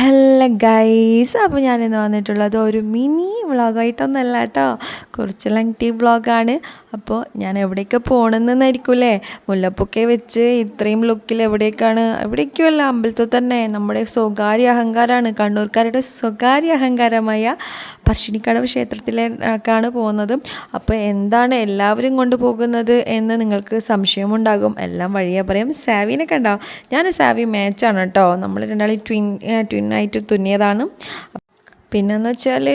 Hello guys അപ്പോൾ ഞാനിന്ന് വന്നിട്ടുള്ളത് ഒരു മിനി വ്ളോഗായിട്ടൊന്നല്ല കേട്ടോ കുറച്ച് ലെങ്തി വ്ളോഗാണ്. അപ്പോൾ ഞാൻ എവിടേക്ക് പോകണമെന്നായിരിക്കൂലേ മുല്ലപ്പൊക്കെ വെച്ച് ഇത്രയും ലുക്കിൽ എവിടേക്കാണ്? എവിടേക്കുമല്ല അമ്പലത്തിൽ തന്നെ നമ്മുടെ സ്വകാര്യ അഹങ്കാരമാണ് കണ്ണൂർക്കാരുടെ സ്വകാര്യ അഹങ്കാരമായ പർശിനിക്കടവ് ക്ഷേത്രത്തിലേക്കാണ് പോകുന്നത്. അപ്പോൾ എന്താണ് എല്ലാവരും കൊണ്ടുപോകുന്നത് എന്ന് നിങ്ങൾക്ക് സംശയമുണ്ടാകും. എല്ലാം വഴിയേ പറയും. സാവിനൊക്കെ ഉണ്ടാവും ഞാൻ സാവി മാച്ചാണ് കേട്ടോ നമ്മൾ രണ്ടാളി ട്വിൻ ട്വിന്നായിട്ട് തുന്നിയതാണ്. പിന്നെന്ന് വെച്ചാൽ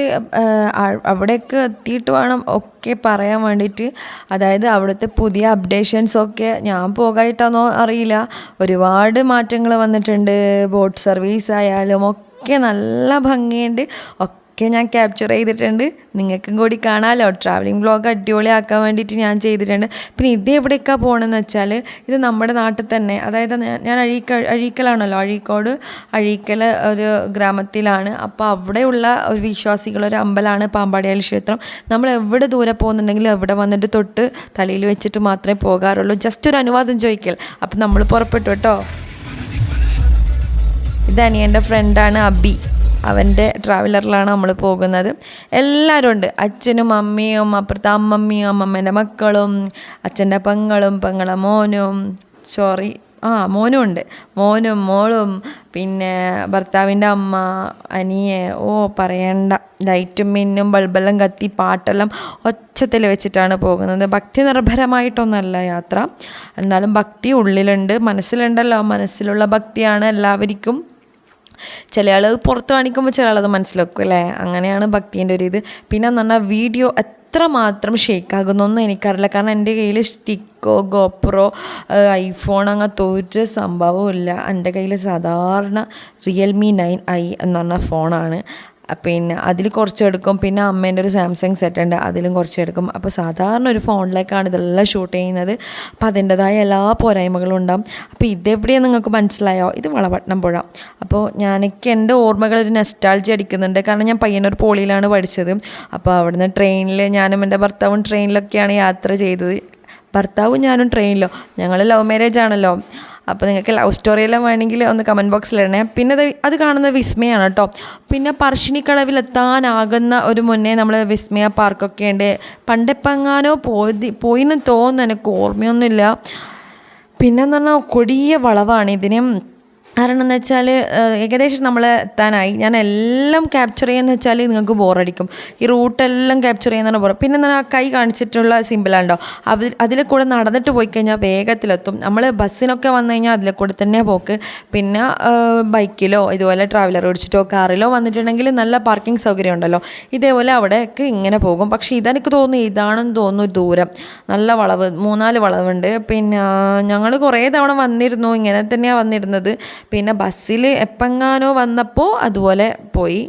അവിടെയൊക്കെ എത്തിയിട്ട് വേണം ഒക്കെ പറയാൻ വേണ്ടിയിട്ട്. അതായത് അവിടുത്തെ പുതിയ അപ്ഡേഷൻസൊക്കെ ഞാൻ പോകായിട്ടാണോ അറിയില്ല. ഒരുപാട് മാറ്റങ്ങൾ വന്നിട്ടുണ്ട്. ബോട്ട് സർവീസ് ആയാലും ഒക്കെ നല്ല ഭംഗിയുണ്ട്. ഒക്കെ ഞാൻ ക്യാപ്ചർ ചെയ്തിട്ടുണ്ട്. നിങ്ങൾക്കും കൂടി കാണാമല്ലോ ട്രാവലിംഗ് വ്ളോഗ് അടിപൊളിയാക്കാൻ വേണ്ടിയിട്ട് ഞാൻ ചെയ്തിട്ടുണ്ട്. പിന്നെ ഇത് എവിടേക്കാണ് പോകണമെന്ന് വെച്ചാൽ ഇത് നമ്മുടെ നാട്ടിൽ തന്നെ. അതായത് ഞാൻ അഴീക്ക അഴീക്കലാണല്ലോ. അഴീക്കോട് അഴീക്കൽ ഒരു ഗ്രാമത്തിലാണ്. അപ്പോൾ അവിടെയുള്ള ഒരു വിശ്വാസികൾ ഒരു അമ്പലമാണ് പാമ്പാടിയാൽ ക്ഷേത്രം. നമ്മൾ എവിടെ ദൂരെ പോകുന്നുണ്ടെങ്കിലും എവിടെ വന്നിട്ട് തൊട്ട് തലയിൽ വെച്ചിട്ട് മാത്രമേ പോകാറുള്ളൂ. ജസ്റ്റ് ഒരു അനുവാദം ചോദിക്കൽ. അപ്പം നമ്മൾ പുറപ്പെട്ടു കേട്ടോ. ഇത് അനിയന്റെ ഫ്രണ്ടാണ് അബി. അവന്റെ ട്രാവലറിലാണ് നമ്മൾ പോകുന്നത്. എല്ലാവരും ഉണ്ട്. അച്ഛനും അമ്മയും അപ്പുറത്തെ അമ്മമ്മയും അമ്മമ്മേന്റെ മക്കളും അച്ഛന്റെ പെങ്ങളും പെങ്ങളെ മോനും സോറി ആ മോനും ഉണ്ട്. മോനും മോളും പിന്നെ ഭർത്താവിന്റെ അമ്മ അനിയെ ഓ പറയണ്ട. ലൈറ്റും മിന്നും ബൾബെല്ലാം കത്തി പാട്ടെല്ലാം ഒച്ചത്തിൽ വെച്ചിട്ടാണ് പോകുന്നത്. ഭക്തി നിർഭരമായിട്ടൊന്നല്ല യാത്ര. എന്നാലും ഭക്തി ഉള്ളിലുണ്ട്. മനസ്സിലുണ്ടല്ലോ. മനസ്സിലുള്ള ഭക്തിയാണ് എല്ലാവർക്കും ചില ആൾ പുറത്ത് കാണിക്കുമ്പോൾ ചില ആളത് മനസ്സിലാക്കും അല്ലേ? അങ്ങനെയാണ് ഭക്തിന്റെ ഒരു ഇത്. പിന്നെ എന്ന് പറഞ്ഞാൽ വീഡിയോ എത്ര മാത്രം ഷേക്കാകുന്നൊന്നും എനിക്കറിയില്ല. കാരണം എന്റെ കയ്യിൽ സ്റ്റിക്കോ ഗോപ്രോ ഐഫോൺ അങ്ങനത്തെ ഒരു സംഭവവും ഇല്ല. എന്റെ കയ്യിൽ സാധാരണ റിയൽമി നയൻ ഐ എന്ന് പറഞ്ഞ ഫോണാണ് പിന്നെ അതിൽ കുറച്ചെടുക്കും. പിന്നെ അമ്മേന്റെ ഒരു സാംസങ് സെറ്റ് ഉണ്ട് അതിലും കുറച്ചെടുക്കും. അപ്പോൾ സാധാരണ ഒരു ഫോണിലേക്കാണ് ഇതെല്ലാം ഷൂട്ട് ചെയ്യുന്നത്. അപ്പോൾ അതിന്റെതായ എല്ലാ പോരായ്മകളും ഉണ്ടാവും. അപ്പോൾ ഇതെവിടെയാണ് നിങ്ങൾക്ക് മനസ്സിലായോ? ഇത് വളപട്ടണം പുഴ. അപ്പോൾ ഞാനൊക്കെ എന്റെ ഓർമ്മകൾ ഒരു നെസ്റ്റാൾജി അടിക്കുന്നുണ്ട്. കാരണം ഞാൻ പയ്യന്നൂർ പോളിയിലാണ് പഠിച്ചത്. അപ്പോൾ അവിടുന്ന് ട്രെയിനിൽ ഞാനും എന്റെ ഭർത്താവും ട്രെയിനിലൊക്കെയാണ് യാത്ര ചെയ്തത്. ഭർത്താവും ഞാനും ട്രെയിനിലോ ഞങ്ങൾ ലവ് മാരേജ് ആണല്ലോ. അപ്പോൾ നിങ്ങൾക്ക് ലവ് സ്റ്റോറിയെല്ലാം വേണമെങ്കിൽ ഒന്ന് കമന്റ് ബോക്സിൽ ഇടണേ. പിന്നെ അത് അത് കാണുന്നത് വിസ്മയാണ് കേട്ടോ പിന്നെ പറശ്ശിനിക്കടവിൽ എത്താനാകുന്ന ഒരു മുന്നേ നമ്മൾ വിസ്മയ പാർക്കൊക്കെ ഉണ്ട്. പണ്ടെപ്പെങ്ങാനോ പോയി പോയിന്ന് തോന്നുന്നു എനിക്ക് ഓർമ്മയൊന്നുമില്ല. പിന്നെന്ന് പറഞ്ഞാൽ കൊടിയ വളവാണ് ഇതിന്. കാരണം എന്ന് വെച്ചാൽ ഏകദേശം നമ്മൾ എത്താനായി. ഞാൻ എല്ലാം ക്യാപ്ചർ ചെയ്യാന്ന് വെച്ചാൽ നിങ്ങൾക്ക് ബോറടിക്കും ഈ റൂട്ടെല്ലാം ക്യാപ്ചർ ചെയ്യുന്നതാണ് ബോർ പിന്നെ ഞാൻ ആ കൈ കാണിച്ചിട്ടുള്ള സിമ്പിളുണ്ടോ അതിൽ അതിൽ കൂടെ നടന്നിട്ട് പോയി കഴിഞ്ഞാൽ വേഗത്തിലെത്തും. നമ്മൾ ബസ്സിനൊക്കെ വന്നു കഴിഞ്ഞാൽ അതിലെ കൂടെ തന്നെ പോക്ക്. പിന്നെ ബൈക്കിലോ ഇതുപോലെ ട്രാവലർ ഓടിച്ചിട്ടോ കാറിലോ വന്നിട്ടുണ്ടെങ്കിൽ നല്ല പാർക്കിംഗ് സൗകര്യം ഉണ്ടല്ലോ. ഇതേപോലെ അവിടെയൊക്കെ ഇങ്ങനെ പോകും. പക്ഷേ ഇതെനിക്ക് തോന്നുന്നു ഇതാണെന്ന് തോന്നുന്നു ദൂരം. നല്ല വളവ് മൂന്നാൽ വളവുണ്ട്. പിന്നെ ഞങ്ങൾ കുറേ തവണ വന്നിരുന്നു. ഇങ്ങനെ തന്നെയാണ് വന്നിരുന്നത്. പിന്നെ ബസ്സിൽ എപ്പെങ്ങാനോ വന്നപ്പോൾ അതുപോലെ പോയി.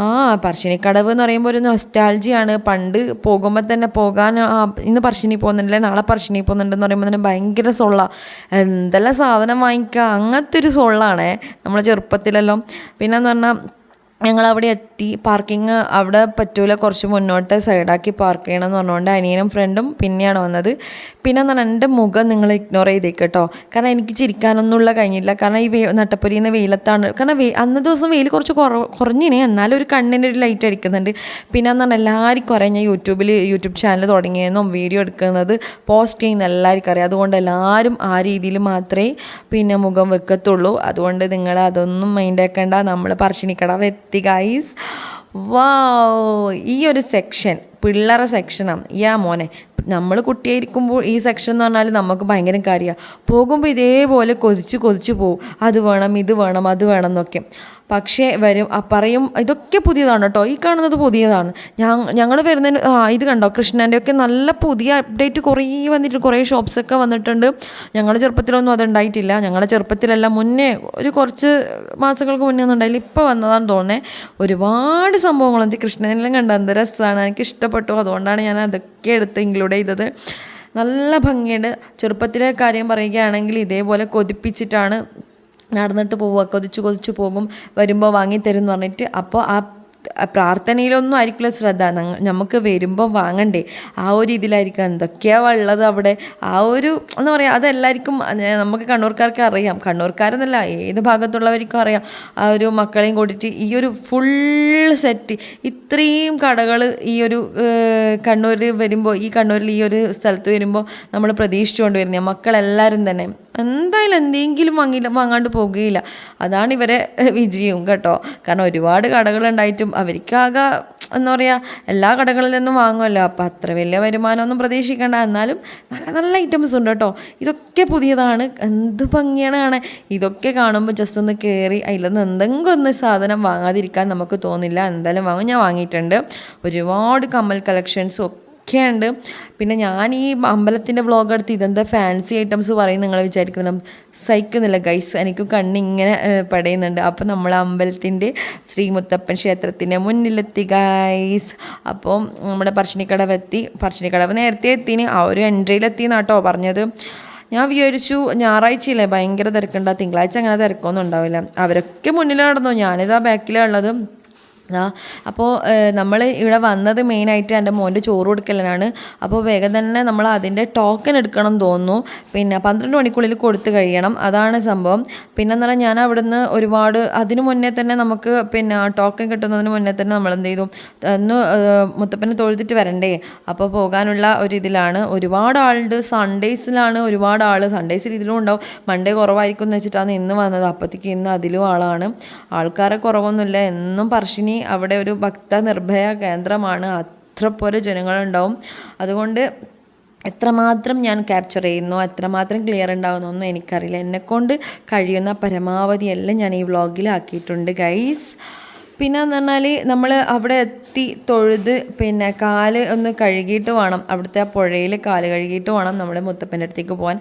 ആ പറശ്ശിനിക്കടവ് എന്ന് പറയുമ്പോൾ ഒരു നൊസ്റ്റാൾജിയാണ് പണ്ട് പോകുമ്പോൾ തന്നെ പോകാൻ ഇന്ന് പറശ്ശിനി പോകുന്നുണ്ടല്ലേ നാളെ പറശ്ശിനി പോകുന്നുണ്ടെന്ന് പറയുമ്പോൾ തന്നെ ഭയങ്കര സൊള്ള എന്തെല്ലാം സാധനം വാങ്ങിക്കുക അങ്ങനത്തെ ഒരു സൊള്ളാണേ നമ്മളെ ചെറുപ്പത്തിലെല്ലാം. പിന്നെന്ന് പറഞ്ഞാൽ ഞങ്ങൾ അവിടെ എത്തി. പാർക്കിംഗ് അവിടെ പറ്റൂല. കുറച്ച് മുന്നോട്ട് സൈഡാക്കി പാർക്ക് ചെയ്യണം എന്ന് പറഞ്ഞുകൊണ്ട് അനിയനും ഫ്രണ്ടും പിന്നെയാണ് വന്നത്. പിന്നെ എന്താണ് എന്റെ മുഖം നിങ്ങൾ ഇഗ്നോർ ചെയ്തേക്ക് കേട്ടോ കാരണം എനിക്ക് ചിരിക്കാനൊന്നുമുള്ള കഴിഞ്ഞില്ല. കാരണം ഈ വെയിൽ നട്ടപ്പൊരി നിന്ന് വെയിലത്താണ്. കാരണം വെ അന്ന് ദിവസം വെയിൽ കുറച്ച് കുറ കുറഞ്ഞിനെ. എന്നാലും ഒരു കണ്ണിന്റെ ഒരു ലൈറ്റ് അടിക്കുന്നുണ്ട്. പിന്നെ എന്താണ് എല്ലാവർക്കും അറിയാം ഞാൻ യൂട്യൂബിൽ യൂട്യൂബ് ചാനൽ തുടങ്ങിയെന്നും വീഡിയോ എടുക്കുന്നത് പോസ്റ്റ് ചെയ്യുന്ന എല്ലാവർക്കും അറിയാം. അതുകൊണ്ട് എല്ലാവരും ആ രീതിയിൽ മാത്രമേ പിന്നെ മുഖം വെക്കത്തുള്ളൂ. അതുകൊണ്ട് നിങ്ങൾ അതൊന്നും മൈൻഡ് ആക്കേണ്ട. നമ്മൾ പറശ്ശിനിക്കടവ് എത്തി. ഗൈസ് വാ ഈ ഒരു സെക്ഷൻ പിള്ളേര സെക്ഷനാണ് യാ മോനെ നമ്മൾ കുട്ടിയായിരിക്കുമ്പോൾ ഈ സെക്ഷൻ എന്ന് പറഞ്ഞാൽ നമുക്ക് ഭയങ്കര കാര്യമാണ് പോകുമ്പോൾ ഇതേപോലെ കൊതിച്ച് കൊതിച്ച് പോകും അത് വേണം ഇത് വേണം അത് വേണം എന്നൊക്കെ. പക്ഷേ വരും പറയും ഇതൊക്കെ പുതിയതാണ് കേട്ടോ ഈ കാണുന്നത് പുതിയതാണ്. ഞങ്ങൾ വരുന്നതിന് ആ ഇത് കണ്ടോ? കൃഷ്ണന്റെ ഒക്കെ നല്ല പുതിയ അപ്ഡേറ്റ് കുറേ വന്നിട്ട് കുറേ ഷോപ്സൊക്കെ വന്നിട്ടുണ്ട്. ഞങ്ങളുടെ ചെറുപ്പത്തിലൊന്നും അത് ഉണ്ടായിട്ടില്ല. ഞങ്ങളുടെ ചെറുപ്പത്തിലല്ല മുന്നേ ഒരു കുറച്ച് മാസങ്ങൾക്ക് മുന്നേ ഒന്നും ഉണ്ടായില്ല. ഇപ്പോൾ വന്നതാണെന്ന് തോന്നുന്നത് ഒരുപാട് സംഭവങ്ങളുണ്ട്. കൃഷ്ണനെല്ലാം കണ്ട രസമാണ് എനിക്ക് ഇഷ്ടപ്പെട്ടു അതുകൊണ്ടാണ് ഞാൻ അതൊക്കെ എടുത്ത് ഇൻക്ലൂഡ് ചെയ്തത്. നല്ല ഭംഗിയുണ്ട്. ചെറുപ്പത്തിലെ കാര്യം പറയുകയാണെങ്കിൽ ഇതേപോലെ കൊതിപ്പിച്ചിട്ടാണ് നടന്നിട്ട് പോവുക. കൊതിച്ച് കൊതിച്ച് പോകും. വരുമ്പോൾ വാങ്ങിത്തരും എന്ന് പറഞ്ഞിട്ട്. അപ്പോൾ ആ പ്രാർത്ഥനയിലൊന്നും ആയിരിക്കില്ല ശ്രദ്ധ. നമുക്ക് വരുമ്പോൾ വാങ്ങണ്ടേ. ആ ഒരു ഇതിലായിരിക്കും. എന്തൊക്കെയാണ് ഉള്ളത് അവിടെ? ആ ഒരു എന്താ പറയുക അതെല്ലാവർക്കും അത് നമുക്ക് കണ്ണൂർക്കാർക്ക് അറിയാം. കണ്ണൂർക്കാരെന്നല്ല ഏത് ഭാഗത്തുള്ളവർക്കും അറിയാം. ആ ഒരു മക്കളെയും കൂട്ടിയിട്ട് ഈ ഒരു ഫുൾ സെറ്റ് ഇത്രയും കടകൾ ഈ ഒരു കണ്ണൂരിൽ വരുമ്പോൾ ഈ കണ്ണൂരിൽ ഈ ഒരു സ്ഥലത്ത് വരുമ്പോൾ നമ്മൾ പ്രതീക്ഷിച്ചുകൊണ്ട് വരുന്നത് മക്കളെല്ലാവരും തന്നെ. എന്തായാലും എന്തെങ്കിലും വാങ്ങിയില്ല വാങ്ങാണ്ട് പോകുകയില്ല. അതാണ് ഇവരെ വിജയവും കേട്ടോ. കാരണം ഒരുപാട് കടകളുണ്ടായിട്ടും അവർക്കാകെ എന്താ പറയുക എല്ലാ കടകളിൽ നിന്നും വാങ്ങുമല്ലോ. അപ്പോൾ അത്ര വലിയ വരുമാനമൊന്നും പ്രതീക്ഷിക്കേണ്ട. എന്നാലും നല്ല നല്ല ഐറ്റംസ് ഉണ്ട് കേട്ടോ. ഇതൊക്കെ പുതിയതാണ്. എന്ത് ഭംഗിയാണ് കാണാൻ. ഇതൊക്കെ കാണുമ്പോൾ ജസ്റ്റ് ഒന്ന് കയറി അതിൽ നിന്ന് എന്തെങ്കിലും ഒന്ന് സാധനം വാങ്ങാതിരിക്കാൻ നമുക്ക് തോന്നില്ല. എന്തായാലും വാങ്ങും. ഞാൻ വാങ്ങിയിട്ടുണ്ട്. ഒരുപാട് കമ്മൽ കളക്ഷൻസും ഒക്കെ ഉണ്ട് പിന്നെ ഞാൻ ഈ അമ്പലത്തിന്റെ വ്ളോഗ് എടുത്ത് ഇതെന്താ ഫാൻസി ഐറ്റംസ് പറയും നിങ്ങൾ വിചാരിക്കുന്നില്ല. സഹിക്കുന്നില്ല ഗൈസ് എനിക്ക് കണ്ണിങ്ങനെ പടയുന്നുണ്ട്. അപ്പോൾ നമ്മൾ അമ്പലത്തിന്റെ ശ്രീ മുത്തപ്പൻ ക്ഷേത്രത്തിന്റെ മുന്നിലെത്തി ഗൈസ് അപ്പോൾ നമ്മുടെ പറശ്ശിനിക്കടവ് എത്തി. പറശ്ശിനിക്കടവ് നേരത്തെ എത്തിന്. ആ ഒരു എൻട്രിയിലെത്തി എന്നാട്ടോ പറഞ്ഞത്. ഞാൻ വിചാരിച്ചു ഞായറാഴ്ചയില്ലേ? ഭയങ്കര തിരക്കുണ്ടാകും തിങ്കളാഴ്ച അങ്ങനെ തിരക്കൊന്നും ഉണ്ടാവില്ല. അവരൊക്കെ മുന്നിൽ നടന്നു. ഞാനിതാ ബാക്കിലാണ് ഉള്ളത്. ആ അപ്പോൾ നമ്മൾ ഇവിടെ വന്നത് മെയിനായിട്ട് എന്റെ മോന്റെ ചോറ് കൊടുക്കലിനാണ്. അപ്പോൾ വേഗം തന്നെ നമ്മൾ അതിന്റെ ടോക്കൺ എടുക്കണം എന്ന് തോന്നുന്നു. പിന്നെ പന്ത്രണ്ട് മണിക്കുള്ളിൽ കൊടുത്തു കഴിയണം. അതാണ് സംഭവം. പിന്നെ എന്ന് പറഞ്ഞാൽ ഞാൻ അവിടുന്ന് ഒരുപാട് അതിന് മുന്നേ തന്നെ നമുക്ക് പിന്നെ ടോക്കൺ കിട്ടുന്നതിന് മുന്നേ തന്നെ നമ്മൾ എന്ത് ചെയ്തു? ഒന്ന് മുത്തപ്പനെ തൊഴുതിട്ട് വരണ്ടേ? അപ്പോൾ പോകാനുള്ള ഒരു ഇതിലാണ്. ഒരുപാട് ആളുണ്ട്. സൺഡേസിലാണ് ഒരുപാട് ആൾ സൺഡേസിൽ ഇതിലും ഉണ്ടാവും. മൺഡേ കുറവായിരിക്കും എന്ന് വെച്ചിട്ടാണ് ഇന്ന് വന്നത്. അപ്പോഴത്തേക്ക് ഇന്ന് അതിലും ആളാണ്. ആൾക്കാരെ കുറവൊന്നുമില്ല. എന്നും പറശ്ശിനി അവിടെ ഒരു ഭക്ത നിർഭയ കേന്ദ്രമാണ്. അത്ര പോലെ ജനങ്ങളുണ്ടാവും. അതുകൊണ്ട് എത്രമാത്രം ഞാൻ ക്യാപ്ചർ ചെയ്യുന്നു എത്രമാത്രം ക്ലിയർ ഉണ്ടാകുന്നു ഒന്നും എനിക്കറിയില്ല. എന്നെക്കൊണ്ട് കഴിയുന്ന പരമാവധി എല്ലാം ഞാൻ ഈ വ്ളോഗിലാക്കിയിട്ടുണ്ട് ഗൈസ് പിന്നെ എന്ന് പറഞ്ഞാൽ നമ്മൾ അവിടെ എത്തി തൊഴുത് പിന്നെ കാൽ ഒന്ന് കഴുകിയിട്ട് വേണം. അവിടുത്തെ ആ പുഴയിൽ കാൽ കഴുകിയിട്ട് വേണം നമ്മുടെ മുത്തപ്പന്റെ അടുത്തേക്ക് പോകാൻ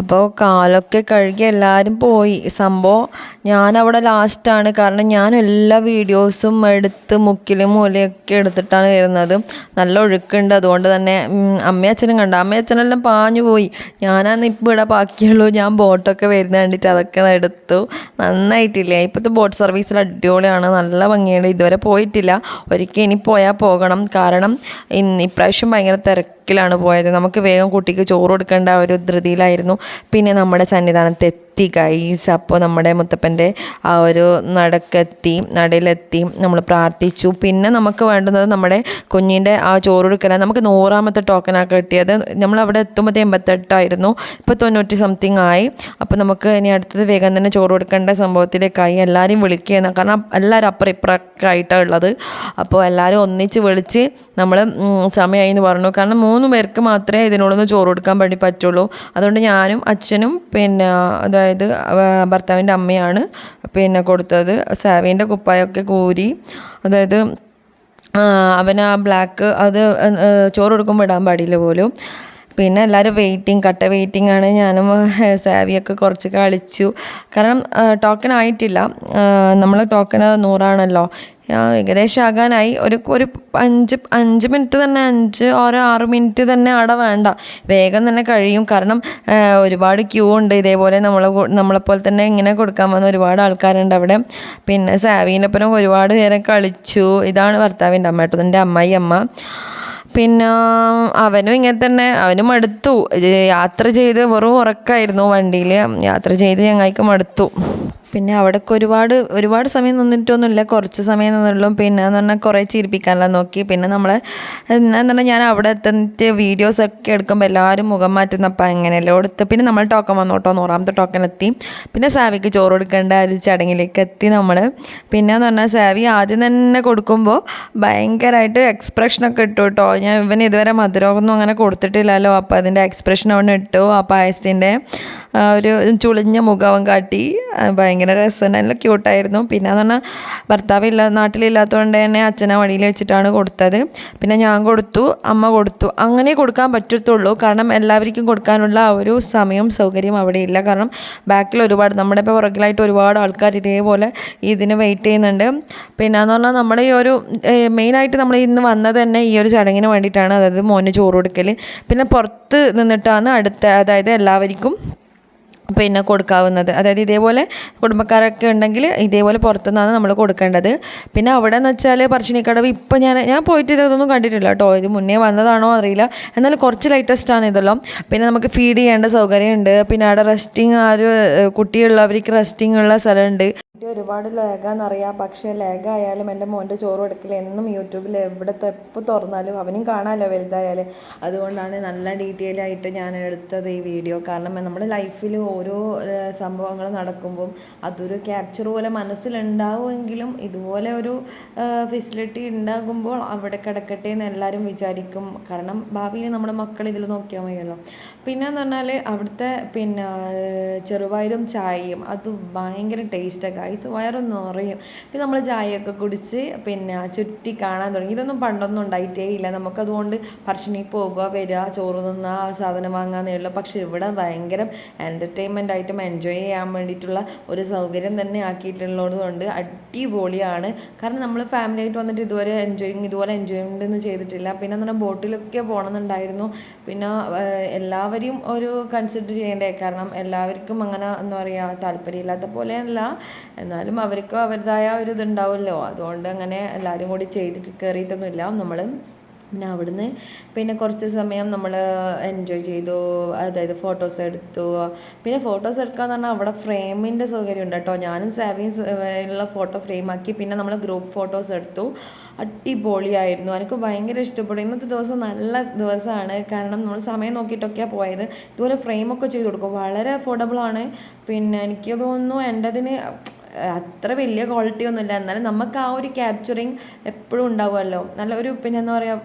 അപ്പോൾ കാലൊക്കെ കഴുകി എല്ലാവരും പോയി. സംഭവം ഞാനവിടെ ലാസ്റ്റാണ് കാരണം ഞാൻ എല്ലാ വീഡിയോസും എടുത്ത് മുക്കിലും മൂലയൊക്കെ എടുത്തിട്ടാണ് വരുന്നത്. നല്ല ഒഴുക്കുണ്ട്. അതുകൊണ്ട് തന്നെ അമ്മയച്ഛനും കണ്ട അച്ഛനും കണ്ടു. അമ്മയും അച്ഛനെല്ലാം പാഞ്ഞു പോയി. ഞാനാണ് ഇപ്പോൾ ഇവിടെ ബാക്കിയുള്ളൂ. ഞാൻ ബോട്ടൊക്കെ വരുന്ന കണ്ടിട്ട് അതൊക്കെ എടുത്തു. നന്നായിട്ടില്ലേ? ഇപ്പോഴത്തെ ബോട്ട് സർവീസിൽ അടിപൊളിയാണ്. നല്ല ഭംഗിയുണ്ട്. ഇതുവരെ പോയിട്ടില്ല. ഒരിക്കൽ ഇനി പോയാൽ പോകണം. കാരണം ഇന്ന് ഇപ്രാവശ്യം ഭയങ്കര തിരക്കിലാണ് പോയത്. നമുക്ക് വേഗം കുട്ടിക്ക് ചോറ് കൊടുക്കേണ്ട ഒരു ധൃതിയിലായിരുന്നു. പിന്നെ നമ്മുടെ സന്നിധാനത്ത് എത്തി ഗൈസ് അപ്പോൾ നമ്മുടെ മുത്തപ്പന്റെ ആ ഒരു നടക്കെത്തി നടയിലെത്തി നമ്മൾ പ്രാർത്ഥിച്ചു. പിന്നെ നമുക്ക് വേണ്ടുന്നത് നമ്മുടെ കുഞ്ഞിന്റെ ആ ചോറ് കൊടുക്കലാണ് നമുക്ക് നൂറാമത്തെ ടോക്കനാണ് കിട്ടിയത്. നമ്മൾ അവിടെ എത്തുമ്പോൾ എൺപത്തെട്ടായിരുന്നു. ഇപ്പോൾ തൊണ്ണൂറ്റി സംതിങ് ആയി. അപ്പോൾ നമുക്ക് ഇനി അടുത്തത് വേഗം തന്നെ ചോറ് കൊടുക്കേണ്ട സംഭവത്തിലേക്കായി എല്ലാവരും വിളിക്കുകയെന്ന് കാരണം എല്ലാവരും അപ്പുറം ഇപ്പുറമൊക്കെ ആയിട്ടാണ് ഉള്ളത്. അപ്പോൾ എല്ലാവരും ഒന്നിച്ച് വിളിച്ച് നമ്മൾ സമയമായി എന്ന് പറഞ്ഞു. കാരണം മൂന്ന് പേർക്ക് മാത്രമേ ഇതിനോടൊന്ന് ചോറ് കൊടുക്കാൻ വേണ്ടി പറ്റുള്ളൂ. അതുകൊണ്ട് ഞാനും അച്ഛനും പിന്നെ അതായത് ഭർത്താവിന്റെ അമ്മയാണ് പിന്നെ കൊടുത്തത്. സാവീന്റെ കുപ്പായൊക്കെ കൂരി അതായത് അവൻ ആ ബ്ലാക്ക് അത് ചോറ് കൊടുക്കുമ്പോൾ ഇടാൻ പാടില്ല പോലും. പിന്നെ എല്ലാവരും വെയിറ്റിംഗ് കട്ട വെയിറ്റിംഗ് ആണ്. ഞാനും സാവിയൊക്കെ കുറച്ച് കളിച്ചു. കാരണം ടോക്കൺ ആയിട്ടില്ല. നമ്മൾ ടോക്കൺ നൂറാണല്ലോ. ഏകദേശം ആകാനായി. ഒരു ഒരു അഞ്ച് അഞ്ച് മിനിറ്റ് തന്നെ അഞ്ച് ഓരോ ആറ് മിനിറ്റ് തന്നെ അവിടെ വേണ്ട. വേഗം തന്നെ കഴിയും. കാരണം ഒരുപാട് ക്യൂ ഉണ്ട്. ഇതേപോലെ നമ്മൾ നമ്മളെപ്പോലെ തന്നെ ഇങ്ങനെ കൊടുക്കാൻ വന്ന ഒരുപാട് ആൾക്കാരുണ്ട് അവിടെ. പിന്നെ സാവീനൊപ്പം ഒരുപാട് പേരെ കളിച്ചു. ഇതാണ് ഭർത്താവിന്റെ അമ്മ കേട്ടോ. എന്റെ അമ്മായി അമ്മ. പിന്നെ അവനും ഇങ്ങനെ തന്നെ. അവനും മടുത്തു. യാത്ര ചെയ്ത് വെറും ഉറക്കായിരുന്നു വണ്ടിയിൽ. യാത്ര ചെയ്ത് ഞങ്ങൾക്ക് മടുത്തു. പിന്നെ അവിടെയൊക്കെ ഒരുപാട് ഒരുപാട് സമയം നിന്നിട്ടൊന്നുമില്ല. കുറച്ച് സമയം നിന്നുള്ളൂ പിന്നെ എന്ന് പറഞ്ഞാൽ കുറേ ചിരിപ്പിക്കാനെല്ലാം നോക്കി. പിന്നെ നമ്മൾ എന്താ പറഞ്ഞാൽ ഞാൻ അവിടെ എത്തിയിട്ട് വീഡിയോസൊക്കെ എടുക്കുമ്പോൾ എല്ലാവരും മുഖം മാറ്റുന്നപ്പോൾ അങ്ങനെയല്ലേ എടുത്ത് പിന്നെ നമ്മൾ ടോക്കൺ വന്നു കേട്ടോ നൂറാമത്തെ ടോക്കൺ എത്തി. പിന്നെ സാവിക്ക് ചോറ് കൊടുക്കേണ്ട ഒരു ചടങ്ങിലേക്ക് എത്തി നമ്മൾ പിന്നെ എന്ന് പറഞ്ഞാൽ സാവി ആദ്യം തന്നെ കൊടുക്കുമ്പോൾ ഭയങ്കരമായിട്ട് എക്സ്പ്രഷനൊക്കെ ഇട്ടു കേട്ടോ. ഞാൻ ഇവന് ഇതുവരെ മധുരമൊന്നും അങ്ങനെ കൊടുത്തിട്ടില്ലല്ലോ. അപ്പോൾ അതിന്റെ എക്സ്പ്രഷൻ അവൻ ഇട്ടു. ആ പായസത്തിന്റെ ഒരു ചുളിഞ്ഞ മുഖവും കാട്ടി. ഭയങ്കര രസം. നല്ല ക്യൂട്ടായിരുന്നു പിന്നെ എന്ന് പറഞ്ഞാൽ ഭർത്താവ് ഇല്ല നാട്ടിലില്ലാത്തതുകൊണ്ട് തന്നെ അച്ഛനെ വഴിയിൽ വെച്ചിട്ടാണ് കൊടുത്തത്. പിന്നെ ഞാൻ കൊടുത്തു അമ്മ കൊടുത്തു. അങ്ങനെ കൊടുക്കാൻ പറ്റത്തുള്ളൂ. കാരണം എല്ലാവർക്കും കൊടുക്കാനുള്ള ഒരു സമയവും സൗകര്യവും അവിടെ ഇല്ല. കാരണം ബാക്കിൽ ഒരുപാട് നമ്മുടെ ഇപ്പോൾ പുറകിലായിട്ട് ഒരുപാട് ആൾക്കാർ ഇതേപോലെ ഇതിന് വെയിറ്റ് ചെയ്യുന്നുണ്ട്. പിന്നെ എന്ന് പറഞ്ഞാൽ നമ്മുടെ ഈ ഒരു മെയിനായിട്ട് നമ്മൾ ഇന്ന് വന്നത് തന്നെ ഈ ഒരു ചടങ്ങിന് വേണ്ടിയിട്ടാണ്. അതായത് മോന് ചോറ് കൊടുക്കൽ പിന്നെ പുറത്ത് നിന്നിട്ടാണ് അടുത്ത അതായത് എല്ലാവർക്കും പിന്നെ കൊടുക്കാവുന്നത്. അതായത് ഇതേപോലെ കുടുംബക്കാരൊക്കെ ഉണ്ടെങ്കിൽ ഇതേപോലെ പുറത്തുനിന്നാണ് നമ്മൾ കൊടുക്കേണ്ടത്. പിന്നെ അവിടെ എന്ന് വെച്ചാൽ പറശ്ശിനിക്കടവ് ഇപ്പം ഞാൻ ഞാൻ പോയിട്ട് ഇതൊന്നും കണ്ടിട്ടില്ല കേട്ടോ. ഇത് മുന്നേ വന്നതാണോ അറിയില്ല. എന്നാലും കുറച്ച് ലേറ്റസ്റ്റ് ആണ് ഇതെല്ലാം. പിന്നെ നമുക്ക് ഫീഡ് ചെയ്യേണ്ട സൗകര്യമുണ്ട്. പിന്നെ അവിടെ റെസ്റ്റിംഗ് ആ ഒരു കുട്ടിയുള്ളവർക്ക് റെസ്റ്റിംഗ് ഉള്ള സ്ഥലമുണ്ട്. ഒരുപാട് ലേഖാന്നറിയാം പക്ഷേ ലേഖ ആയാലും എന്റെ മോന്റെ ചോറ് കൊടുക്കൽ എന്നും യൂട്യൂബിൽ എവിടെ എപ്പോൾ തുറന്നാലും അവനും കാണാമല്ലോ വലുതായാൽ അതുകൊണ്ടാണ് നല്ല ഡീറ്റെയിൽ ആയിട്ട് ഞാൻ എടുത്തത് ഈ വീഡിയോ കാരണം നമ്മുടെ ലൈഫിൽ ഓരോ സംഭവങ്ങൾ നടക്കുമ്പം അതൊരു ക്യാപ്ചർ പോലെ മനസ്സിലുണ്ടാവുമെങ്കിലും ഇതുപോലെ ഒരു ഫെസിലിറ്റി ഉണ്ടാകുമ്പോൾ അവിടെ കിടക്കട്ടെ എന്ന് എല്ലാവരും വിചാരിക്കും. കാരണം ഭാവിയിൽ നമ്മുടെ മക്കൾ ഇതിൽ നോക്കിയാൽ മതിയല്ലോ. പിന്നെന്ന് പറഞ്ഞാൽ അവിടുത്തെ പിന്നെ ചെറുപയറും ചായയും അത് ഭയങ്കര ടേസ്റ്റാണ് ഗൈസ് വയറൊന്നും നിറയും. പിന്നെ നമ്മൾ ചായയൊക്കെ കുടിച്ച് പിന്നെ ചുറ്റി കാണാൻ തുടങ്ങി. ഇതൊന്നും പണ്ടൊന്നും ഉണ്ടായിട്ടേ ഇല്ല. നമുക്കതുകൊണ്ട് പറശ്ശിനി പോകുക വരിക ചോറ് തിന്നുക സാധനം വാങ്ങാന്നേ ഉള്ളൂ പക്ഷെ ഇവിടെ ഭയങ്കര എന്റർടൈൻമെന്റ് ആയിട്ടും എൻജോയ് ചെയ്യാൻ വേണ്ടിയിട്ടുള്ള ഒരു സൗകര്യം തന്നെ ആക്കിയിട്ടുള്ളത് കൊണ്ട് അടിപൊളിയാണ്. കാരണം നമ്മൾ ഫാമിലി ആയിട്ട് വന്നിട്ട് ഇതുവരെ എൻജോയിങ് ഇതുപോലെ എൻജോയ്മെന്റ് ഒന്നും ചെയ്തിട്ടില്ല. പിന്നെ എന്ന് പറഞ്ഞാൽ ബോട്ടിലൊക്കെ പോകണമെന്നുണ്ടായിരുന്നു. പിന്നെ ഏഹ്, എല്ലാവരെയും ഒരു കൺസിഡർ ചെയ്യേണ്ടേ? കാരണം എല്ലാവർക്കും അങ്ങനെ എന്താ പറയുക താല്പര്യമില്ലാത്ത പോലെയല്ല. എന്നാലും അവർക്കും അവരുടേതായ ഒരു ഇതുണ്ടാവുമല്ലോ. അതുകൊണ്ട് അങ്ങനെ എല്ലാവരും കൂടി ചെയ്തിട്ട് കയറിയിട്ടൊന്നുമില്ല നമ്മൾ പിന്നെ അവിടുന്ന് പിന്നെ കുറച്ച് സമയം നമ്മൾ എൻജോയ് ചെയ്തു. അതായത് ഫോട്ടോസ് എടുത്തു. പിന്നെ ഫോട്ടോസ് എടുക്കാന്ന് പറഞ്ഞാൽ അവിടെ ഫ്രെയിമിന്റെ സൗകര്യം ഉണ്ട് കേട്ടോ. ഞാനും സാവിയും ഉള്ള ഫോട്ടോ ഫ്രെയിമാക്കി പിന്നെ നമ്മൾ ഗ്രൂപ്പ് ഫോട്ടോസ് എടുത്തു. അടിപൊളിയായിരുന്നു. എനിക്ക് ഭയങ്കര ഇഷ്ടപ്പെട്ടു. ഇന്നത്തെ ദിവസം നല്ല ദിവസമാണ്. കാരണം നമ്മൾ സമയം നോക്കിയിട്ടൊക്കെയാണ് പോയത്. ഇതുപോലെ ഫ്രെയിമൊക്കെ ചെയ്ത് കൊടുക്കും. വളരെ അഫോർഡബിൾ ആണ്. പിന്നെ എനിക്ക് തോന്നുന്നു എന്റെതിന് അത്ര വലിയ ക്വാളിറ്റി ഒന്നുമില്ല. എന്നാലും നമുക്ക് ആ ഒരു ക്യാപ്ചറിങ് എപ്പോഴും ഉണ്ടാവുമല്ലോ. നല്ല ഒരു പിന്നെ എന്താ പറയുക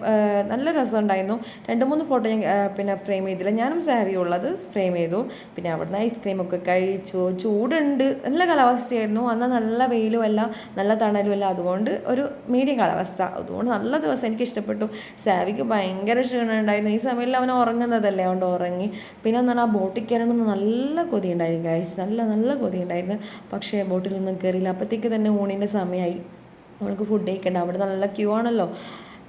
നല്ല രസം ഉണ്ടായിരുന്നു. രണ്ട് മൂന്ന് ഫോട്ടോ ഞാൻ പിന്നെ ഫ്രെയിം ചെയ്തില്ല. ഞാനും സാരി ഉള്ളത് ഫ്രെയിം ചെയ്തു. പിന്നെ അവിടുന്ന് ഐസ്ക്രീമൊക്കെ കഴിച്ചു. ചൂടുണ്ട്. നല്ല കാലാവസ്ഥയായിരുന്നു. അന്ന് നല്ല വെയിലും അല്ല നല്ല തണലുമല്ല അതുകൊണ്ട് ഒരു മീഡിയം കാലാവസ്ഥ. അതുകൊണ്ട് നല്ല ദിവസം എനിക്ക് ഇഷ്ടപ്പെട്ടു. സാവിക്ക് ഭയങ്കര ക്ഷീണം ഉണ്ടായിരുന്നു. ഈ സമയത്ത് അവൻ ഉറങ്ങുന്നതല്ലേ. അതുകൊണ്ട് ഉറങ്ങി. പിന്നെ എന്ന് പറഞ്ഞാൽ ബോട്ടിൽ കയറണമെന്ന് നല്ല കൊതി ഉണ്ടായിരുന്നു ഗൈസ് നല്ല നല്ല കൊതി ഉണ്ടായിരുന്നു. പക്ഷേ ബോട്ടിലൊന്നും കയറിയില്ല അപ്പോഴത്തേക്ക് തന്നെ ഊണിന്റെ സമയമായി നമ്മൾക്ക് ഫുഡ് കഴിക്കണ്ട. അവിടെ നല്ല ക്യൂ ആണല്ലോ.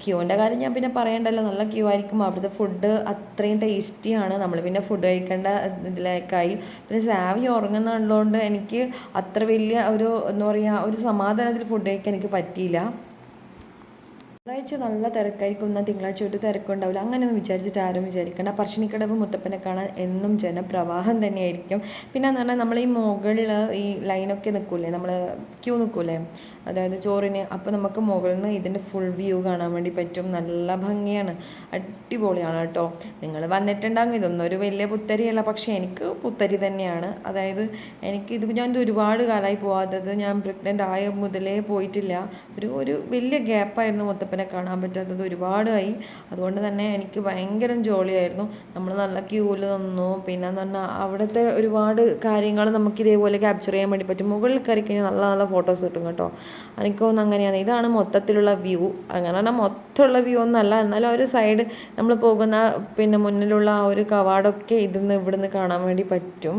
ക്യൂവിന്റെ കാര്യം ഞാൻ പിന്നെ പറയണ്ടല്ലോ. നല്ല ക്യൂ ആയിരിക്കും. അവിടുത്തെ ഫുഡ് അത്രയും ടേസ്റ്റിയാണ് നമ്മൾ പിന്നെ ഫുഡ് കഴിക്കേണ്ട ഇതിലേക്കായി. പിന്നെ സാവി ഉറങ്ങുന്നുള്ളതുകൊണ്ട് എനിക്ക് അത്ര വലിയ ഒരു എന്താ പറയുക ഒരു സമാധാനത്തിൽ ഫുഡ് കഴിക്കാൻ എനിക്ക് പറ്റിയില്ല. ഞായറാഴ്ച നല്ല തിരക്കായിരിക്കും. എന്നാൽ തിങ്കളാഴ്ച ഒരു തിരക്കുണ്ടാവില്ല. അങ്ങനെയൊന്നും വിചാരിച്ചിട്ട് ആരും വിചാരിക്കേണ്ട. പറശ്ശിനിക്കടവ് മുത്തപ്പനെ കാണാൻ എന്നും ജനപ്രവാഹം തന്നെയായിരിക്കും. പിന്നെ എന്ന് പറഞ്ഞാൽ നമ്മൾ ഈ മുകളിൽ ഈ ലൈനൊക്കെ നിൽക്കൂലേ? നമ്മൾ ക്യൂ നിൽക്കൂലേ? അതായത് ചോറിന്. അപ്പോൾ നമുക്ക് മുകളിൽ നിന്ന് ഇതിന്റെ ഫുൾ വ്യൂ കാണാൻ വേണ്ടി പറ്റും. നല്ല ഭംഗിയാണ്. അടിപൊളിയാണ് കേട്ടോ. നിങ്ങൾ വന്നിട്ടുണ്ടാകും ഇതൊന്നും ഒരു വലിയ പുത്തരിയല്ല. പക്ഷേ എനിക്ക് പുത്തരി തന്നെയാണ്. അതായത് എനിക്ക് ഇത് ഞാൻ ഒരുപാട് കാലമായി പോകാത്തത് ഞാൻ പ്രഗ്നന്റ് ആയ മുതലേ പോയിട്ടില്ല. ഒരു ഒരു വലിയ ഗ്യാപ്പായിരുന്നു മുത്തപ്പനെ കാണാൻ പറ്റാത്തത് ഒരുപാടായി. അതുകൊണ്ട് തന്നെ എനിക്ക് ഭയങ്കര ജോളിയായിരുന്നു. നമ്മൾ നല്ല ക്യൂവിൽ നിന്നു. പിന്നെ എന്ന് പറഞ്ഞാൽ അവിടുത്തെ ഒരുപാട് കാര്യങ്ങൾ നമുക്ക് ഇതേപോലെ ക്യാപ്ചർ ചെയ്യാൻ വേണ്ടി പറ്റും. മുകളിൽ കയറി കഴിഞ്ഞാൽ നല്ല നല്ല ഫോട്ടോസ് കിട്ടും കേട്ടോ. എനിക്കൊന്നും അങ്ങനെയാണ്. ഇതാണ് മൊത്തത്തിലുള്ള വ്യൂ അങ്ങനെ പറഞ്ഞാൽ മൊത്തമുള്ള വ്യൂ ഒന്നല്ല എന്നാലും ഒരു സൈഡ് നമ്മൾ പോകുന്ന പിന്നെ മുന്നിലുള്ള ആ ഒരു കവാടമൊക്കെ ഇതിന്ന് ഇവിടുന്ന് കാണാൻ വേണ്ടി പറ്റും.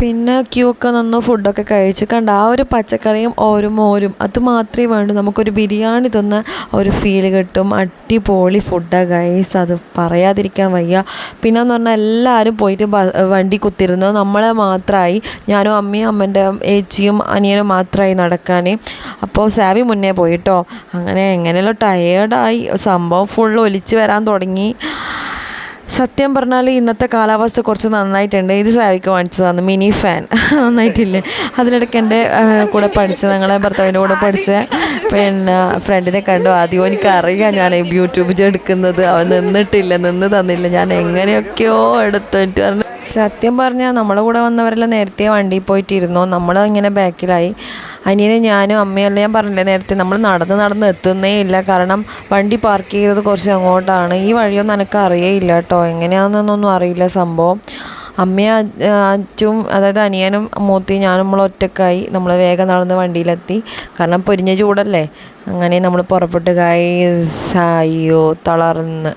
പിന്നെ ക്യൂ ഒക്കെ നിന്ന് ഫുഡൊക്കെ കഴിച്ച്. കണ്ട ആ ഒരു പച്ചക്കറിയും ഒരു മോരും. അത് മാത്രമേ വേണ്ടൂ. നമുക്കൊരു ബിരിയാണി തിന്ന ഒരു ഫീൽ കിട്ടും. അടിപൊളി ഫുഡാണ് ഗൈസ് അത് പറയാതിരിക്കാൻ വയ്യ. പിന്നെ എന്ന് പറഞ്ഞാൽ എല്ലാവരും പോയിട്ട് വണ്ടി കുത്തിരുന്നു നമ്മളെ മാത്രമായി ഞാനും അമ്മയും അമ്മന്റെ ഏച്ചിയും അനിയനും മാത്രമായി നടക്കാൻ അപ്പോൾ സാവി മുന്നേ പോയിട്ടോ അങ്ങനെ എങ്ങനെയല്ലോ ടയേർഡായി സംഭവം ഫുൾ ഒലിച്ച് വരാൻ തുടങ്ങി. സത്യം പറഞ്ഞാൽ ഇന്നത്തെ കാലാവസ്ഥ കുറച്ച് നന്നായിട്ടുണ്ട്. ഇത് സാവിക്ക് വാങ്ങിച്ചതാണ്. Mini fan. നന്നായിട്ടില്ലേ? അതിനിടയ്ക്ക് എന്റെ കൂടെ പഠിച്ച ഞങ്ങളെ ഭർത്താവിന്റെ കൂടെ പഠിച്ച പിന്നെ ഫ്രണ്ടിനെ കണ്ടു. ആദ്യം എനിക്ക് അറിയാം ഞാൻ യൂട്യൂബിൽ എടുക്കുന്നത്. അവൻ നിന്നിട്ടില്ല നിന്ന് തന്നില്ല. ഞാൻ എങ്ങനെയൊക്കെയോ എടുത്തിട്ട് പറഞ്ഞു സത്യം പറഞ്ഞാൽ നമ്മളെ കൂടെ വന്നവരെല്ലാം നേരത്തെ വണ്ടിയിൽ പോയിട്ടിരുന്നു. നമ്മൾ ഇങ്ങനെ ബാക്കിലായി. അനിയനെ ഞാനും അമ്മയെല്ലാം ഞാൻ പറഞ്ഞില്ലേ നേരത്തെ നമ്മൾ നടന്ന് നടന്ന് എത്തുന്നേ ഇല്ല. കാരണം വണ്ടി പാർക്ക് ചെയ്തത് കുറച്ച് അങ്ങോട്ടാണ്. ഈ വഴിയൊന്നും എനിക്ക് അറിയേയില്ല കേട്ടോ എങ്ങനെയാണെന്നൊന്നും അറിയില്ല സംഭവം. അമ്മയും അച്ഛനും അതായത് അനിയനും മൂത്തിയും ഞാനും നമ്മൾ ഒറ്റക്കായി നമ്മൾ വേഗം നടന്ന് വണ്ടിയിലെത്തി. കാരണം പൊരിഞ്ഞ ചൂടല്ലേ? അങ്ങനെ നമ്മൾ പുറപ്പെട്ട് ഗൈസ് അയ്യോ തളർന്ന്.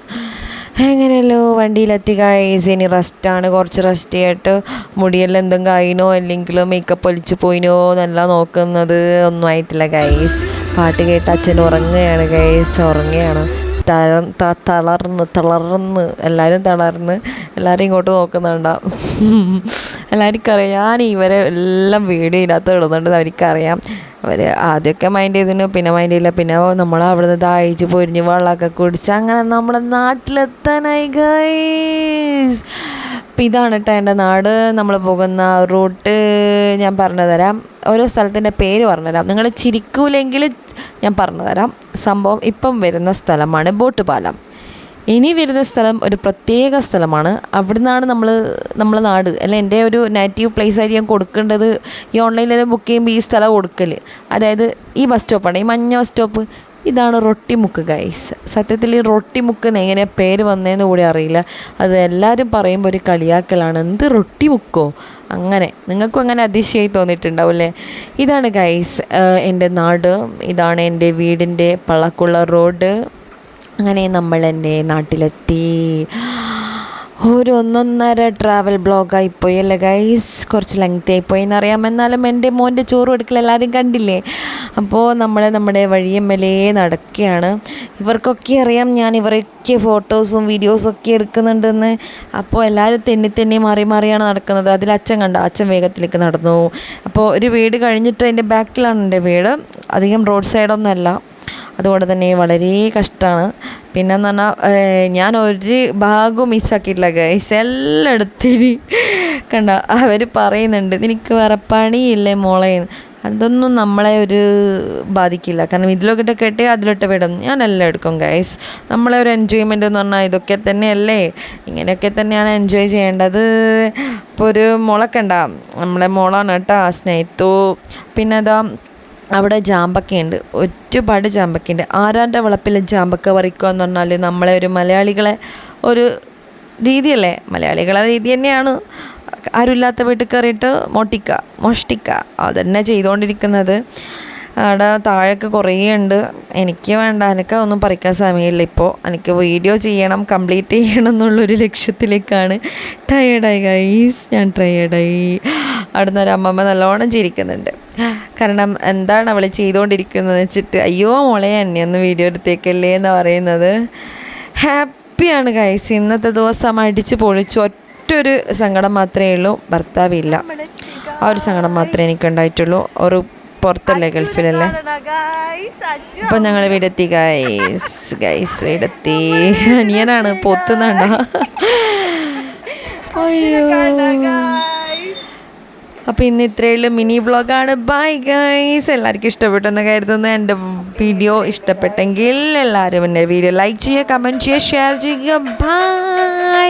എങ്ങനെയല്ലോ വണ്ടിയിലെത്തി ഗൈസ് ഇനി റെസ്റ്റാണ് കുറച്ച് റെസ്റ്റ് ചെയ്തിട്ട് മുടിയെല്ലാം എന്തും കായിനോ അല്ലെങ്കിൽ മേക്കപ്പ് ഒലിച്ച് പോയിനോ എന്നല്ല നോക്കുന്നത്. ഒന്നും ആയിട്ടില്ല ഗൈസ് പാട്ട് കേട്ട് അച്ഛൻ ഉറങ്ങുകയാണ് ഗൈസ് ഉറങ്ങുകയാണ്. തളർന്ന് തളർന്ന് എല്ലാവരും തളർന്ന് എല്ലാവരും ഇങ്ങോട്ട് നോക്കുന്നുണ്ടാവും എല്ലാവർക്കും അറിയാം ഞാൻ ഇവരെ എല്ലാം വീഡിയോ ഇതിനകത്ത് ഇടുന്നുണ്ട് അവർക്കറിയാം. അവർ ആദ്യമൊക്കെ മൈൻഡ് ചെയ്തിന് പിന്നെ മൈൻഡ് ചെയ്യില്ല പിന്നെ നമ്മൾ അവിടെ നിന്ന് ദാഹിച്ച് പൊരിഞ്ഞ് വെള്ളമൊക്കെ കുടിച്ച് അങ്ങനെ നമ്മുടെ നാട്ടിലെത്താനായി ഗൈസ് അപ്പം ഇതാണ് കേട്ടോ എന്റെ നാട്. നമ്മൾ പോകുന്ന റൂട്ട് ഞാൻ പറഞ്ഞു തരാം ഓരോ സ്ഥലത്തിന്റെ പേര് പറഞ്ഞുതരാം. നിങ്ങൾ ചിരിക്കൂലെങ്കിൽ ഞാൻ പറഞ്ഞു തരാം സംഭവം ഇപ്പം വരുന്ന സ്ഥലമാണ് ബോട്ട് പാലം ഇനി വരുന്ന സ്ഥലം ഒരു പ്രത്യേക സ്ഥലമാണ്. അവിടുന്നാണ് നമ്മൾ നമ്മളെ നാട്. അല്ല? എന്റെ ഒരു നാറ്റീവ് പ്ലേസ് ആയിട്ട് ഞാൻ കൊടുക്കേണ്ടത് ഈ ഓൺലൈനിൽ ബുക്ക് ചെയ്യുമ്പോൾ ഈ സ്ഥലം കൊടുക്കൽ അതായത് ഈ ബസ് സ്റ്റോപ്പാണ് ഈ മഞ്ഞ ബസ് സ്റ്റോപ്പ് ഇതാണ് റൊട്ടിമുക്ക് ഗൈസ് സത്യത്തിൽ ഈ റൊട്ടിമുക്ക് എന്ന് എങ്ങനെ പേര് വന്നതെന്ന് കൂടി അറിയില്ല. അത് എല്ലാവരും പറയുമ്പോൾ ഒരു കളിയാക്കലാണ്. എന്ത് റൊട്ടിമുക്കോ അങ്ങനെ. നിങ്ങൾക്കും അങ്ങനെ അതിശയായി തോന്നിയിട്ടുണ്ടാവും അല്ലേ ഇതാണ് ഗൈസ് എന്റെ നാട്. ഇതാണ് എന്റെ വീടിന്റെ പളക്കുള്ള റോഡ്. അങ്ങനെ നമ്മൾ എന്റെ നാട്ടിലെത്തി. ഒരു ഒന്നൊന്നര ട്രാവൽ ബ്ലോഗായിപ്പോയി അല്ലേ ഗൈസ് കുറച്ച് ലെങ്ത് ആയിപ്പോയി. എന്നറിയാം എന്നാലും എന്റെ മോന്റെ ചോറ് കൊടുക്കൽ എല്ലാവരും കണ്ടില്ലേ? അപ്പോൾ നമ്മൾ നമ്മുടെ വഴിയമ്മലേ നടക്കുകയാണ്. ഇവർക്കൊക്കെ അറിയാം ഞാൻ ഇവരൊക്കെ ഫോട്ടോസും വീഡിയോസും ഒക്കെ എടുക്കുന്നുണ്ടെന്ന്. അപ്പോൾ എല്ലാവരും തെന്നി തെന്നി മാറി മാറിയാണ് നടക്കുന്നത്. അതിൽ അച്ഛൻ കണ്ട? അച്ഛൻ വേഗത്തിലേക്ക് നടന്നു. അപ്പോൾ ഒരു വീട് കഴിഞ്ഞിട്ട് അതിന്റെ ബാക്കിലാണ് എന്റെ വീട്. അധികം റോഡ് സൈഡൊന്നുമല്ല അതുകൊണ്ട് തന്നെ വളരെ കഷ്ടമാണ്. പിന്നെ എന്ന് പറഞ്ഞാൽ ഞാൻ ഒരു ഭാഗവും മിസ്സാക്കിയിട്ടില്ല ഗൈസ് എല്ലായിടത്തിന് കണ്ട അവർ പറയുന്നുണ്ട് നിനക്ക് വേറെ പണിയില്ലേ മോളെ? അതൊന്നും നമ്മളെ ഒരു ബാധിക്കില്ല. കാരണം ഇതിലൊക്കെ കേട്ടേ അതിലോട്ട് വിടും. ഞാനെല്ലാം എടുക്കും ഗൈസ് നമ്മളെ ഒരു എൻജോയ്മെന്റ് എന്ന് പറഞ്ഞാൽ ഇതൊക്കെ തന്നെയല്ലേ? ഇങ്ങനെയൊക്കെ തന്നെയാണ് എൻജോയ് ചെയ്യേണ്ടത്. ഇപ്പോൾ ഒരു മുളക്കണ്ട നമ്മളെ മോളാണ് കേട്ടോ സ്നേഹിത്തു. പിന്നെ അതാ അവിടെ ജാമ്പക്കയുണ്ട്. ഒരുപാട് ജാമ്പക്കയുണ്ട്. ആരാന്റെ വളപ്പിൽ ജാമ്പക്ക പറിക്കുക എന്ന് പറഞ്ഞാൽ നമ്മളെ ഒരു മലയാളികളെ ഒരു രീതിയല്ലേ? മലയാളികളെ രീതി തന്നെയാണ്. ആരുമില്ലാത്ത വീട്ടിൽ കയറിയിട്ട് മോട്ടിക്ക മോഷ്ടിക്ക. അതന്നെ ചെയ്തുകൊണ്ടിരിക്കുന്നത്. അവിടെ താഴെയൊക്കെ കുറേ ഉണ്ട്. എനിക്ക് വേണ്ട. എനിക്ക് ഒന്നും പറിക്കാൻ സമയമില്ല ഇപ്പോൾ. എനിക്ക് വീഡിയോ ചെയ്യണം കംപ്ലീറ്റ് ചെയ്യണം എന്നുള്ളൊരു ലക്ഷ്യത്തിലേക്കാണ് ടയേർഡായി ഗൈസ് ഞാൻ ടയേർഡായി അവിടുന്ന് ഒരു അമ്മമ്മ നല്ലോണം ചിരിക്കുന്നുണ്ട്. കാരണം എന്താണ് അവൾ ചെയ്തുകൊണ്ടിരിക്കുന്നത് വെച്ചിട്ട് അയ്യോ മോളെ എന്നെ ഒന്ന് വീഡിയോ എടുത്തേക്കല്ലേ എന്ന് പറയുന്നത്. ഹാപ്പിയാണ് ഗൈസ് ഇന്നത്തെ ദിവസം അടിച്ച് പൊളിച്ചു. ഒറ്റൊരു സങ്കടം മാത്രമേ ഉള്ളൂ. ഭർത്താവില്ല ആ ഒരു സങ്കടം മാത്രമേ എനിക്ക് ഉണ്ടായിട്ടുള്ളൂ. ഒരു പുറത്തല്ലേ ഗൾഫിലല്ലേ? അപ്പം ഞങ്ങൾ വീടെത്തി ഗൈസ് ഗൈസ് വീടെത്തി. അനിയനാണ് പൊത്തുന്നുണ്ടോ അയ്യോ. അപ്പോൾ ഇന്ന് ഇത്രയുള്ള മിനി വ്ളോഗാണ്. ബൈ ഗൈസ് എല്ലാവർക്കും ഇഷ്ടപ്പെട്ടെന്ന് കരുതുന്നു. എന്റെ വീഡിയോ ഇഷ്ടപ്പെട്ടെങ്കിൽ എല്ലാവരും എന്റെ വീഡിയോ ലൈക്ക് ചെയ്യുക കമന്റ് ചെയ്യുക ഷെയർ ചെയ്യുക. ബൈ